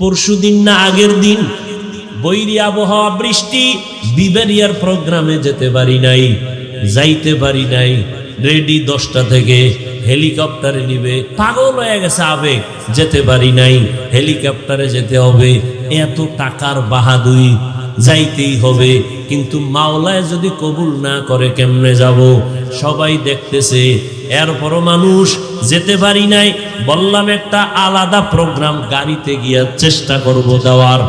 পরশুদিন না আগের দিন বৈরী আবহাওয়া বৃষ্টি, বিবেরিয়ার প্রোগ্রামে যেতে পারি নাই, যাইতে পারি নাই। রেডি দশটা থেকে হেলিকপ্টারে নিবে, পাগল হয়ে গেছে আবেগ, যেতে পারি নাই। হেলিকপ্টারে যেতে হবে, এত টাকার বাহাদুরি। যাইতেই হবে। কিন্তু মাওলায় যদি কবুল না করে, কেমনে যাব? সবাই দেখতেছে, এরপরও মানুষ যেতে পারি নাই। বললাম, একটা আলাদা প্রোগ্রাম গাড়িতে গিয়ে চেষ্টা করব দেওয়ার।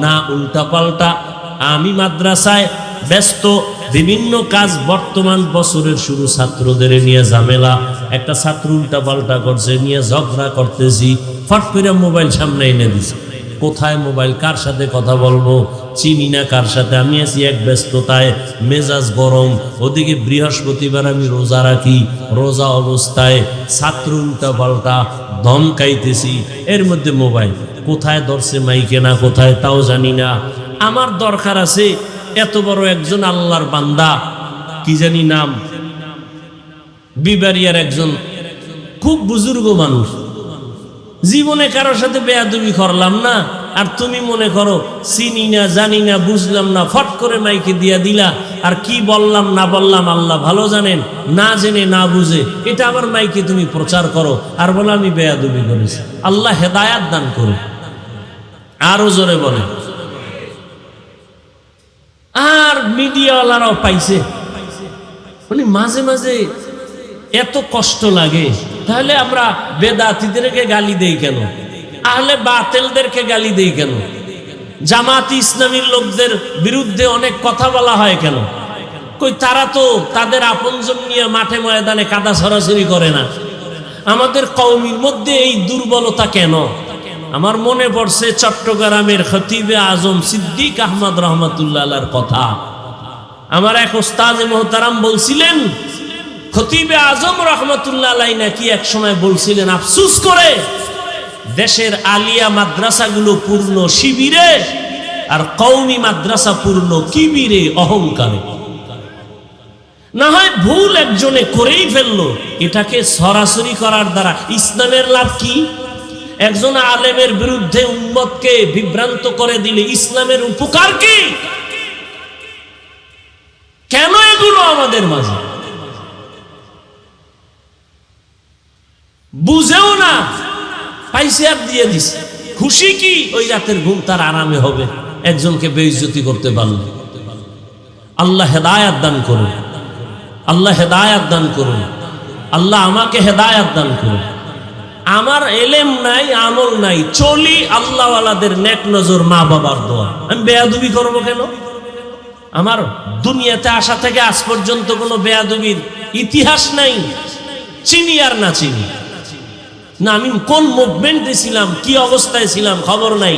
না উল্টা পাল্টা আমি মাদ্রাসায় ব্যস্ত। বিভিন্ন কাজ বর্তমান বছরের শুরু ছাত্রদের নিয়ে ঝামেলা। একটা ছাত্র উল্টা পাল্টা করছে, নিয়ে ঝগড়া করতেছি। ফট করে মোবাইল সামনে এনে দিছে। কোথায় মোবাইল, কার সাথে কথা বলব? চিনি না কার সাথে? আমি আছি এক ব্যস্ততায়, মেজাজ গরম। ওদিকে বৃহস্পতিবার আমি রোজা রাখি, রোজা অবস্থায় ছাত্র উল্টা পাল্টা ধমকাইতেছি এর মধ্যে মোবাইল, কোথায় ধরছে মাইকে না, কোথায় তাও জানি না। আমার দরকার আছে এত বড় একজন আল্লাহর বান্দা, কি জানি নাম? বিবারিয়ার একজন, খুব বুজুর্গ মানুষ। জীবনে কারোর সাথে বেয়াদবি করলাম না। আর তুমি মনে করো, চিনি না, জানি না, বুঝলাম না, ফট করে মাইকে দিয়া দিলা। আর কি বললাম, না বললাম, আল্লাহ ভালো জানেন, না জেনে, না বুঝে, এটা আমার মাইকে তুমি প্রচার করো। আর বলো, আমি বেয়াদবি করেছি। আল্লাহ হেদায়াত দান করো। আরও জোরে বলে। আর মিডিয়াওয়ালারাও পাইছে। মানে মাঝে মাঝে এত কষ্ট লাগে। তাহলে আমরা বেদাতিদেরকে গালি দেই কেন? আহলে বাতেলদেরকে গালি দেই কেন? জামাতি ইসলামীর লোকদের বিরুদ্ধে অনেক কথা বলা হয় কেন? কই তারা তো তাদের আপনজন নিয়ে মাঠে ময়দানে কাদা সরাসরি করে না। আমাদের কওমির মধ্যে এই দুর্বলতা কেন? আমার মনে পড়ছে চট্টগ্রামের খতিবে আজম সিদ্দিক আহমদ রহমতুল্লাহ কথা। আমার এক ওস্তাদ মোহতারাম বলছিলেন খতিবে আজম রহমতুল্লাহ আলাই নাকি এক সময় বলছিলেন, আফসুস করে, দেশের আলিয়া মাদ্রাসাগুলো পূর্ণ শিবিরে আর কৌমি মাদ্রাসা পূর্ণ কিবিরে অহংকারে। না হয় ভুল একজনে করেই ফেলল, এটাকে সরাসরি করার দ্বারা ইসলামের লাভ কি? একজন আলেমের বিরুদ্ধে উম্মতকে বিভ্রান্ত করে দিলে ইসলামের উপকার কি? কেন এগুলো আমাদের মাঝে? বুঝেও না। পাইসে আর দিয়ে দিছে। খুশি কি? ওই রাতের ঘুম তার আরামে হবে। একজনকে বেইজ্জতি করতে পারলে। আল্লাহ হেদায়াত দান করুন। আল্লাহ হেদায়াত দান করুন। আল্লাহ আমাকে হেদায়াত দান করুন। আমার এলেম নাই, আমল নাই। চলি আল্লাহওয়ালাদের নেক নজর মা বাবার দোয়া। আমি বেয়াদুবি করব কেন? আমার দুনিয়াতে আসা থেকে আজ পর্যন্ত কোনো বেয়াদবির ইতিহাস নাই। চিনি আর না চিনি। না আমি কোন মুভমেন্টে ছিলাম, কি অবস্থায় ছিলাম, খবর নাই।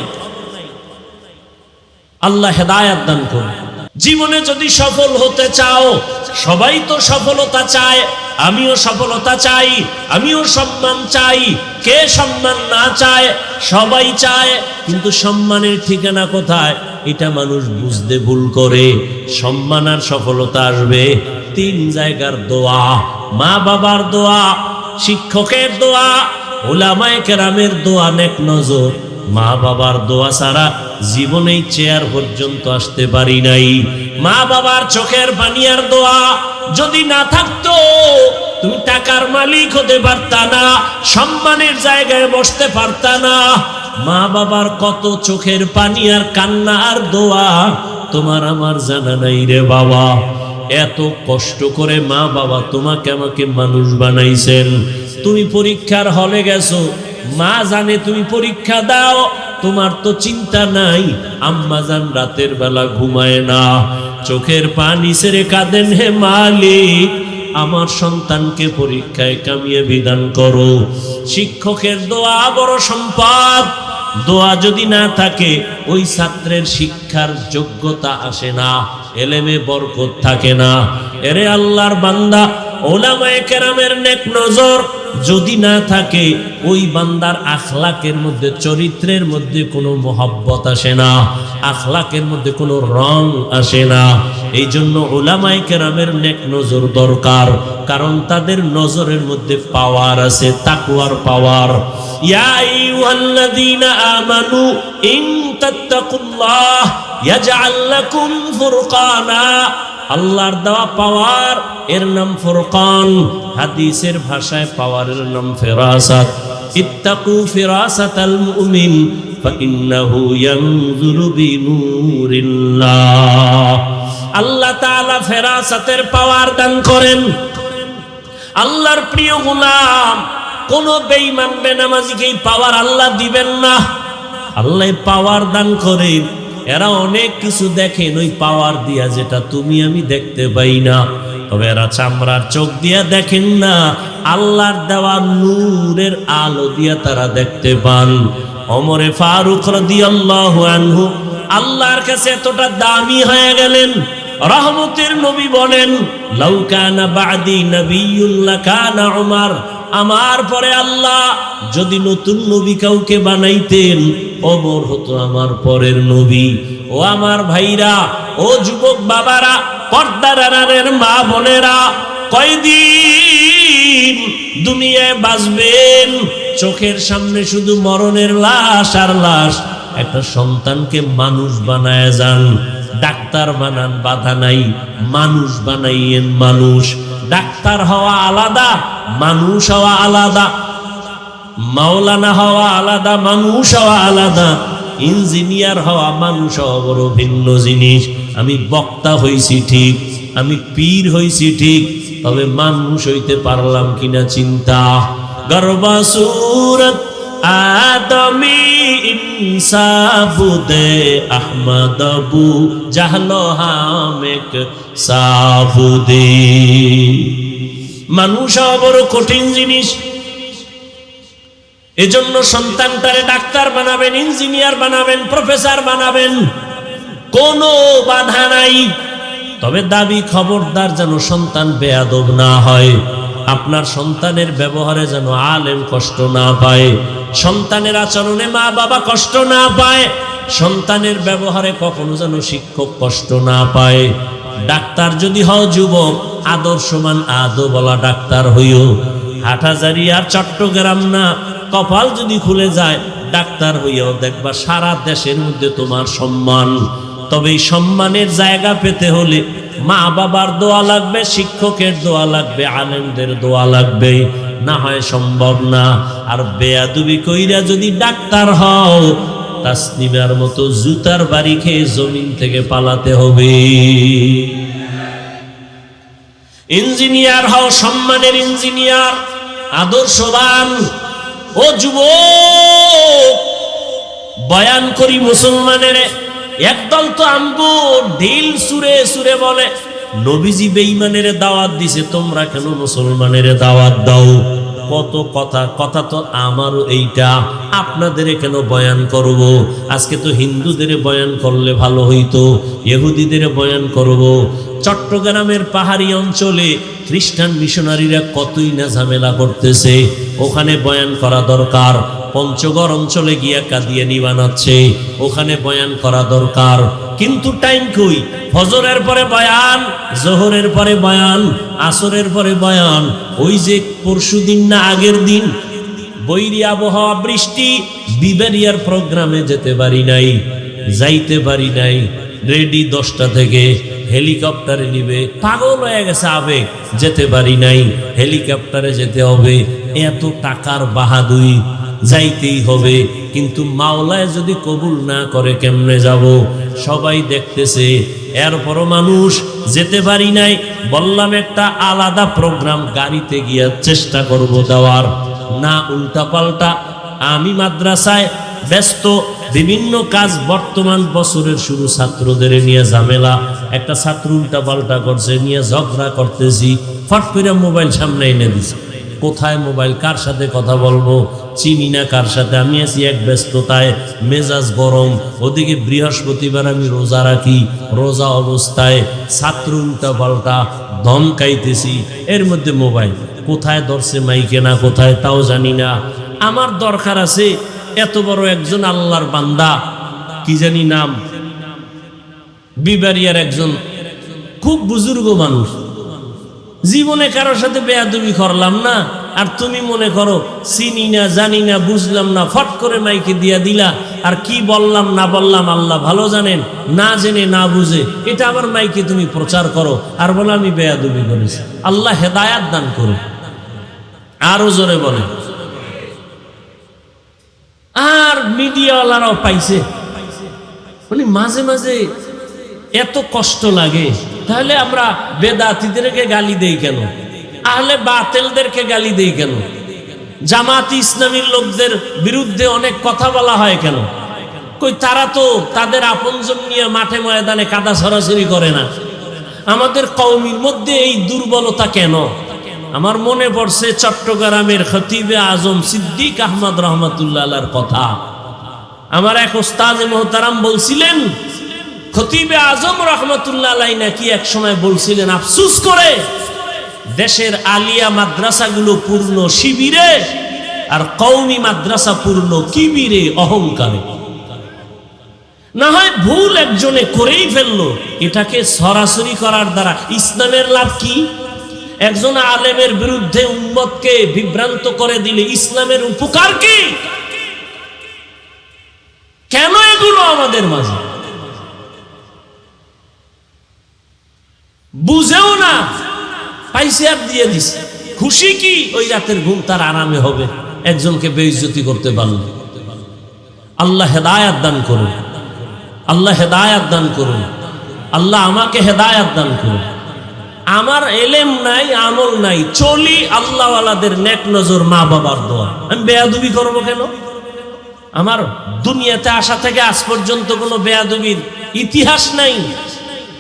আল্লাহ হেদায়াত দান করুন। জীবনে যদি সফল হতে চাও, সবাই তো সফলতা চায়, আমিও সফলতা চাই, আমিও সম্মান চাই, কে সম্মান না চায়, সবাই চায়, কিন্তু সম্মানের ঠিকানা কোথায়? এটা মানুষ বুঝতে ভুল করে। সম্মান আর সফলতা আসবে তিন জায়গার দোয়া মা বাবার দোয়া, শিক্ষকের দোয়া ওলামায় কেরামের দোয়া নেক নজর। মা বাবার দোয়া ছাড়া জীবনেই চেয়ার পর্যন্ত আসতে পারি নাই। মা বাবার চোখের পানিয়ার দোয়া যদি না থাকতো, তুমি টাকার মালিক হতে পারতা না, সম্মানের জায়গায় বসতে পারতা না। মা বাবার কত চোখের পানি আর কান্না দোয়া, তোমার আমার জানা নাই রে বাবা। এত কষ্ট করে মা বাবা তোমাকে আমাকে মানুষ বানাইছেন। তুমি পরীক্ষার হলে গেছো। মা জানে তুমি পরীক্ষা দাও, তোমার তো চিন্তা নাই। আম্মা জান রাতের বেলা ঘুমায় না। চোখের পানি সেরে কাঁদেন, হে মালিক, আমার সন্তানকে পরীক্ষায় কামিয়ে বিধান করো। শিক্ষকের দোয়া বড় সম্পদ। দোয়া যদি না থাকে, ওই ছাত্রের শিক্ষার যোগ্যতা আসে না। এলেমে বরকত থাকে না। এরে আল্লাহর বান্দা ওলামায়ে কেরামের নেক নজর যদি না থাকে, ওই বান্দার আখলাকের মধ্যে, চরিত্রের মধ্যে কোনো মহব্বত আসে না, আখলাকের মধ্যে কোনো রং আসে না। এই জন্য ওলামাই কেরামের নেক নজর দরকার, কারণ তাদের নজরের মধ্যে পাওয়ার আছে তাকুয়ার পাওয়ার। ইয়া আমানু, ইন তাত্তাকুল্লাহ, ইয়াজআল লাকুম আল্লাহর দেওয়া পাওয়ার এর নাম ফুরকান হাদিসের ভাষায় পাওয়ারের নাম ফেরাসাত ইত্তাকু ফিরাসাতাল মুমিন فإنه ينظر بنور الله আল্লাহ তাআলা ফেরাসাতের পাওয়ার দান করেন আল্লাহর প্রিয় গোলাম কোন বেঈমান বেনামাজিকে এই পাওয়ার আল্লাহ দিবেন না আল্লাহ পাওয়ার দান করেন এরা অনেক কিছু দেখেন ওই পাওয়ার দিয়া যেটা তুমি আমি দেখতে পাই না। তবে এরা চামড়ার চোখ দিয়া দেখেন না, আল্লাহর দেওয়া নূরের আলো দিয়া তারা দেখতে পান। অমরে ফারুক আল্লাহর কাছে এতটা দামি হয়ে গেলেন, রহমতের নবী বলেন লাউকানা বাদি নবিয়ুল্লাহ কানা উমার আমার পরে আল্লাহ, যদি নতুন নবী কাউকে বানাইতেন, অমর হতো আমার পরের নবী। ও আমার ভাইরা, ও যুবক বাবারা পর্দার মা বোনেরা, কয়দিন দুনিয়ায় বাঁচবেন? চোখের সামনে শুধু মরণের লাশ আর লাশ। একটা সন্তানকে মানুষ বানায় যান। ডাক্তার বানান, বাধা নাই। মানুষ বানাইয়েন মানুষ। ডাক্তার হওয়া আলাদা, মানুষ হওয়া আলাদা। মাওলানা হওয়া আলাদা, মানুষ হওয়া আলাদা। ইঞ্জিনিয়ার হওয়া মানুষ হওয়া বড় ভিন্ন জিনিস। আমি বক্তা হইছি ঠিক, আমি পীর হইছি ঠিক, তবে মানুষ হইতে পারলাম কিনা চিন্তা। গর্বাসুরত আদমি ইনসাবুদে আহমদবু জাহলো হামেক সাবুদে মানুষ বড় কঠিন জিনিস। এজন্য সন্তানটারে ডাক্তার বানাবেন, ইঞ্জিনিয়ার বানাবেন, প্রফেসর বানাবেন, কোনো বাধা নাই। তবে দাবি খবরদার যেন সন্তান বেয়াদব না হয়। আপনার সন্তানের ব্যবহারে যেন আলেম কষ্ট না পায়, সন্তানের আচরণে মা বাবা কষ্ট না পায়, সন্তানের ব্যবহারে কখনো যেন শিক্ষক কষ্ট না পায়। ডাক্তার যদি হও যুবক, আদর্শমান আদো বলা ডাক্তার হইও। হাটাজারি আর চট্টগ্রাম না, কপাল যদি খুলে যায়, ডাক্তার হইয়াও দেখবা সারা দেশের মধ্যে তোমার সম্মান। তবে এই সম্মানের জায়গা পেতে হলে মা বাবার দোয়া লাগবে, শিক্ষকের দোয়া লাগবে, আলেমদের দোয়া লাগবে। না হয় সম্ভব না। আর বেয়াদুবি কইরা যদি ডাক্তার হও, তাসনিমার মতো জুতার বাড়ি খেয়ে জমিন থেকে পালাতে হবে। ইঞ্জিনিয়ার হও, সম্মানের ইঞ্জিনিয়ার, আদর্শবান ও যুবক, বয়ান করি মুসলমানের। একদল তো আম্বু ঢিল সুরে সুরে বলে। নবীজি বেঈমানের দাওয়াত দিছে, তোমরা কেন মুসলমানের দাওয়াত দাও? কত কথা কথা তো আমারও এইটা। আপনাদের কেন বয়ান করব? আজকে তো হিন্দুদের বয়ান করলে ভালো হইতো, ইহুদিদের বয়ান করব। চট্টগ্রামের পাহাড়ি অঞ্চলে খ্রিস্টান মিশনারিরা কতই না ঝামেলা করতেছে, ওখানে বয়ান করা দরকার। পঞ্চগড় অঞ্চলে গিয়া কাদিয়ানি নিবানাচ্ছে ওখানে বয়ান করা দরকার। কিন্তু টাইম কই? ফজরের পরে বয়ান, জোহরের পরে বয়ান, আসরের পরে বয়ান। ওই যে পরশু দিন না আগের দিন বৈরি আবহাওয়া বৃষ্টি, বিবেরিয়ার প্রোগ্রামে যেতে পারি নাই, যাইতে পারি নাই। রেডি দশটা থেকে হেলিকপ্টারে নিবে। পাগল হয়ে গেছে আবেগ, যেতে পারি নাই। হেলিকপ্টারে যেতে হবে। এত টাকার বাহাদুরি। যাইতেই হবে। কিন্তু মাওলায় যদি কবুল না করে, কেমনে যাব? সবাই দেখতেছে, এরপরও মানুষ যেতে পারি নাই। বললাম, একটা আলাদা প্রোগ্রাম গাড়িতে গিয়ে চেষ্টা করব দেওয়ার। না উল্টা পাল্টা আমি মাদ্রাসায় ব্যস্ত। বিভিন্ন কাজ বর্তমান বছরের শুরু ছাত্রদের নিয়ে ঝামেলা। একটা ছাত্র উল্টা পাল্টা করছে, নিয়ে ঝগড়া করতেছি। ফট করে মোবাইল সামনে এনে দিছে। কোথায় মোবাইল, কার সাথে কথা বলব? চিনি না কার সাথে? আমি আছি এক ব্যস্ততায়, মেজাজ গরম। ওদিকে বৃহস্পতিবার আমি রোজা রাখি, রোজা অবস্থায় ছাত্র উল্টা পাল্টা ধমকাইতেছি এর মধ্যে মোবাইল, কোথায় ধরছে মাইকে না, কোথায় তাও জানি না। আমার দরকার আছে এত বড় একজন আল্লাহর বান্দা, কি জানি নাম? বিবারিয়ার একজন, খুব বুজুর্গ মানুষ। জীবনে কারোর সাথে বেয়াদবি করলাম না। আর তুমি মনে করো, চিনি না, জানি না, বুঝলাম না, ফট করে মাইকে দিয়া দিলা। আর কি বললাম, না বললাম, আল্লাহ ভালো জানেন, না জেনে, না বুঝে, এটা আবার মাইকে তুমি প্রচার করো। আর বলো, আমি বেয়াদবি করেছি। আল্লাহ হেদায়াত দান করো আরও জোরে বলে। আর মিডিয়াওয়ালারাও পাইছে। মানে মাঝে মাঝে এত কষ্ট লাগে। তাহলে আমরা বেদাতিদেরকে গালি দেই কেন? আহলে বাতেলদেরকে গালি দেই কেন? জামাত ইসলামীর লোকদের বিরুদ্ধে অনেক কথা বলা হয় কেন? কই তারা তো তাদের আপনজন নিয়ে মাঠে ময়দানে কাদা সরাসরি করে না। আমাদের কওমির মধ্যে এই দুর্বলতা কেন? আমার মনে পড়ছে চট্টগ্রামের খতিবে আজম সিদ্দিক আহমদ রহমতুল্লাহ কথা। আমার এক ওস্তাদ মোহতারাম বলছিলেন খতিবে আজম রহমতুল্লাহ আলাই নাকি এক সময় বলছিলেন, আফসুস করে, দেশের আলিয়া মাদ্রাসাগুলো পূর্ণ শিবিরে আর কৌমি মাদ্রাসা পূর্ণ কিবিরে অহংকারে। না হয় ভুল একজনে করেই ফেলল, এটাকে সরাসরি করার দ্বারা ইসলামের লাভ কি? একজন আলেমের বিরুদ্ধে উম্মতকে বিভ্রান্ত করে দিলে ইসলামের উপকার কি? কেন এগুলো আমাদের মাঝে? বুঝেও না। পাইসে আর দিয়ে দিছে। খুশি কি? ওই রাতের ঘুম তার আরামে হবে। একজনকে বেইজ্জতি করতে পারল আল্লাহ হেদায়াত দান করুন। আল্লাহ হেদায়াত দান করুন। আল্লাহ আমাকে হেদায়াত দান করুন। আমার এলেম নাই, আমল নাই। চলি আল্লাহওয়ালাদের নেক নজর মা বাবার দোয়া। আমি বেয়াদুবি করব কেন? আমার দুনিয়াতে আসা থেকে আজ পর্যন্ত কোনো বেয়াদুবির ইতিহাস নাই।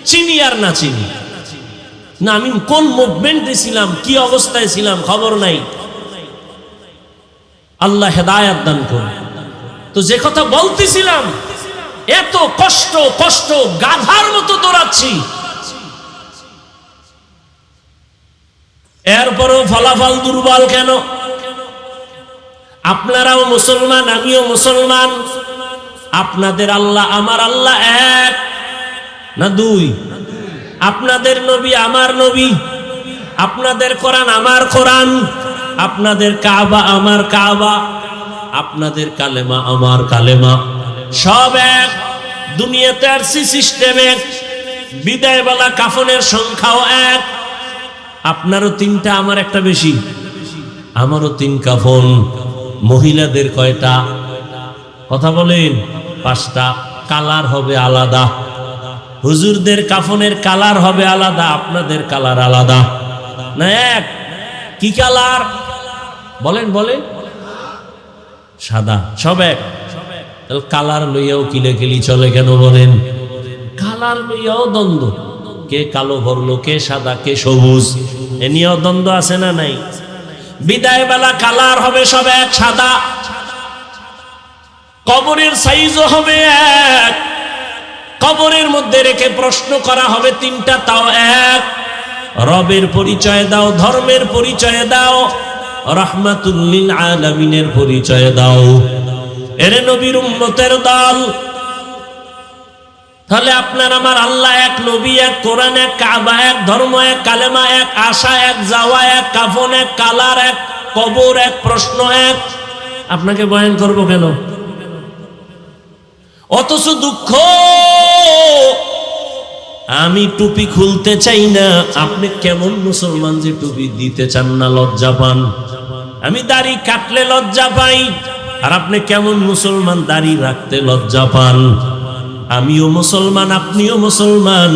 চিনি আর না চিনি। না, আমি কোন মুভমেন্টে ছিলাম, কি অবস্থায় ছিলাম, খবর নাই। আল্লাহ হেদায়াত দান করুন। তো যে কথা বলতেছিলাম, এত কষ্ট কষ্ট, গাধার মতো দৌড়াচ্ছি। এরপরও ফলাফল দুর্বল কেন? আপনারাও মুসলমান, আমিও মুসলমান। আপনাদের আল্লাহ, আমার আল্লাহ এক না দুই? আপনাদের নবী আমার নবী, আপনাদের কোরআন আমার কোরআন, আপনাদের কাবা আমার কাবা, আপনাদের কালেমা আমার কালেমা। সব এক, দুনিয়াতে আর সি সিস্টেম এক বিদায় বলা কাফনের সংখ্যাও এক। আপনারও তিনটা, আমার একটা বেশি। আমারও তিন কাফন, মহিলাদের কয়টা? কথা বলেন, পাঁচটা। কালার হবে আলাদা। হুজুরদের কাফনের কালার হবে আলাদা, আপনাদের কালার আলাদা। না এক? কি কালার? বলেন বলেন। সাদা। সব এক? কালার লইয়াও কিলে কিলি চলে কেন বলেন? কালার লইয়াও দ্বন্দ্ব। কে কালো ভরলো, কে সাদা, কে সবুজ, এ নিয়েও দ্বন্দ্ব আছে না নাই? বিদায় বেলা কালার হবে সব এক, সাদা। কবরের সাইজও হবে এক। কবরের মধ্যে রেখে প্রশ্ন করা হবে তিনটা, তাও এক। রবের পরিচয় দাও, ধর্মের পরিচয় দাও রহমাতুল্লিল আলামিনের পরিচয় দাও। এরে নবীর উম্মতের দল, তাহলে আপনার আমার আল্লাহ এক, নবী এক, কোরআন এক, কাবা এক, ধর্ম এক, কালেমা এক, আশা এক, যাওয়া এক, কাফন এক, কালার এক, কবর এক, প্রশ্ন এক। আপনাকে বয়ান করব কেন? অথচ দুঃখ। আমি টুপি খুলতে চাই না। আপনি কেমন মুসলমান যে টুপি দিতে চান না, লজ্জা পান? আমি দাড়ি কাটলে লজ্জা পাই, আর আপনি কেমন মুসলমান দাড়ি রাখতে লজ্জা পান? আমিও মুসলমান, আপনিও মুসলমান।